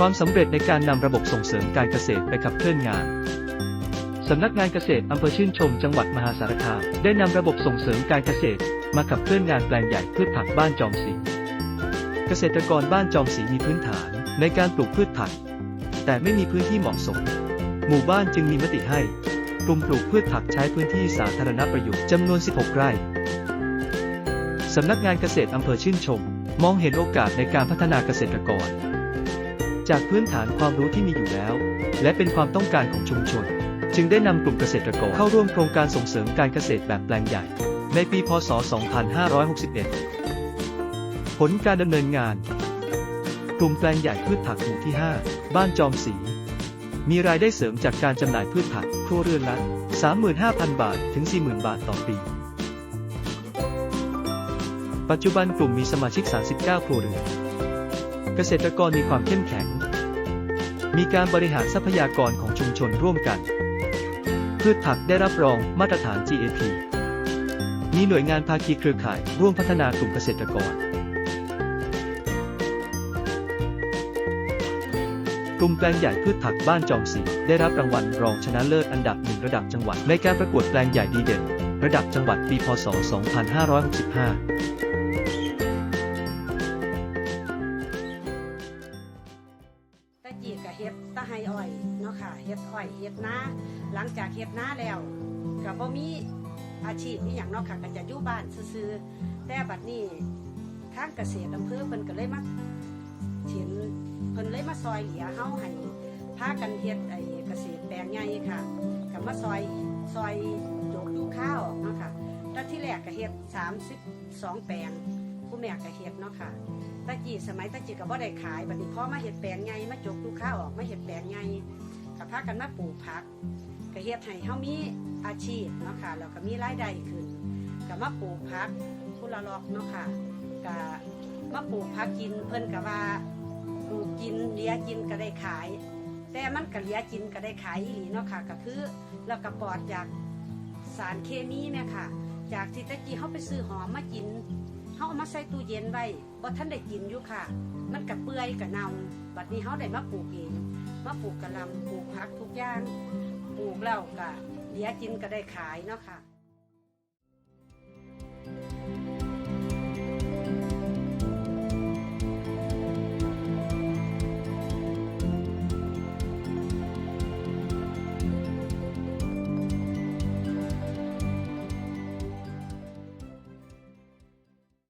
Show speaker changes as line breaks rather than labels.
ความสำเร็จในการนำระบบส่งเสริมการเกษตรไปขับเคลื่อนงานสำนักงานเกษตรอำเภอชื่นชมจังหวัดมหาสารคามได้นำระบบส่งเสริมการเกษตร มาขับเคลื่อนงานแปลงใหญ่พืชผักบ้านจอมศรีเกษตรกรบ้านจอมศรีมีพื้นฐานในการปลูกพืชผัก แต่ไม่มีพื้นที่เหมาะสม หมู่บ้านจึงมีมติให้กลุ่มปลูกพืชผักใช้พื้นที่สาธารณประโยชน์จำนวน 16 ไร่สำนักงานเกษตรอำเภอชื่นชม มองเห็นโอกาสในการพัฒนาเกษตรกร จากพื้นฐานความรู้ที่มีอยู่แล้ว และเป็นความต้องการของชุมชน จึงได้นำกลุ่มเกษตรกรเข้าร่วมโครงการส่งเสริมการเกษตรแบบแปลงใหญ่ ในปี พศ 2561 ผลการดำเนินงาน กลุ่มแปลงใหญ่พืชผักหมู่ที่ 5 บ้านจอมศรีมีรายได้เสริมจากการจำหน่ายพืชผักครัวเรือนละ 35,000 บาทถึง 40,000 บาทต่อปีปัจจุบันกลุ่มมีสมาชิก 39 ครัวเรือน เกษตรกรมีความเข้มแข็ง มีการบริหารทรัพยากรของชุมชนร่วมกัน พืชผักได้รับรองมาตรฐาน GAP มีหน่วยงานภาคีเครือข่าย ร่วมพัฒนากลุ่มเกษตรกร กลุ่มแปลงใหญ่พืชผักบ้านจอมศรีได้รับรางวัลรองชนะเลิศอันดับหนึ่งระดับจังหวัดในการประกวดแปลงใหญ่ดีเด่น ระดับจังหวัดปีพศ 2565
ตะจีกับเฮ็ดตะไฮอ้อยเนาะค่ะเฮ็ดอ้อยเฮ็ดนาหลังจากเฮ็ดนาแล้วก็บ่มีอาชีพอีหยังเนาะค่ะก็จะอยู่บ้านซื่อๆแต่บัดนี้ทางเกษตรอำเภอเพิ่นก็เลยมาเห็นเพิ่นเลยมาซอยเหลือเฮาให้พากันเฮ็ดไอ้เกษตรแปลงใหญ่ค่ะก็มาซอยซอยโจกดูข้าวเนาะค่ะแต่ที่แรกก็เฮ็ด32 แปลงผู้แม่ก็เฮ็ดเนาะค่ะ ตะกี้สมัยตะกี้ก็บ่ได้ขายบัดนี้พอมาเฮ็ดแปลงใหญ่มาจกลูกค้าออกมาเฮ็ดแปลงใหญ่ก็พากันมาปลูกผักก็เฮ็ดให้เฮามีอาชีพเนาะค่ะแล้วก็มีรายได้ขึ้นก็มาปลูกผักผู้ละลอกเนาะค่ะก็มาปลูกผักกินเพิ่นก็ว่าปลูกกินเลี้ยกินก็ได้ขาย แต่มันก็เลี้ยกินก็ได้ขายอีหลีเนาะค่ะก็คือแล้วก็ปลอดจากสารเคมีแม่ค่ะ จากที่ตะกี้เฮาไปซื้อหอมมากิน เขาเอามาใส่ตู้เย็นไว้บ่ท่านได้กินอยู่ค่ะ มันกับเปื่อยกับเน่าบัดนี้เขาได้มาปลูกเองมาปลูกกะลำปลูกผักทุกอย่างปลูกแล้วก็เหลียกินก็ได้ขายเนาะค่ะ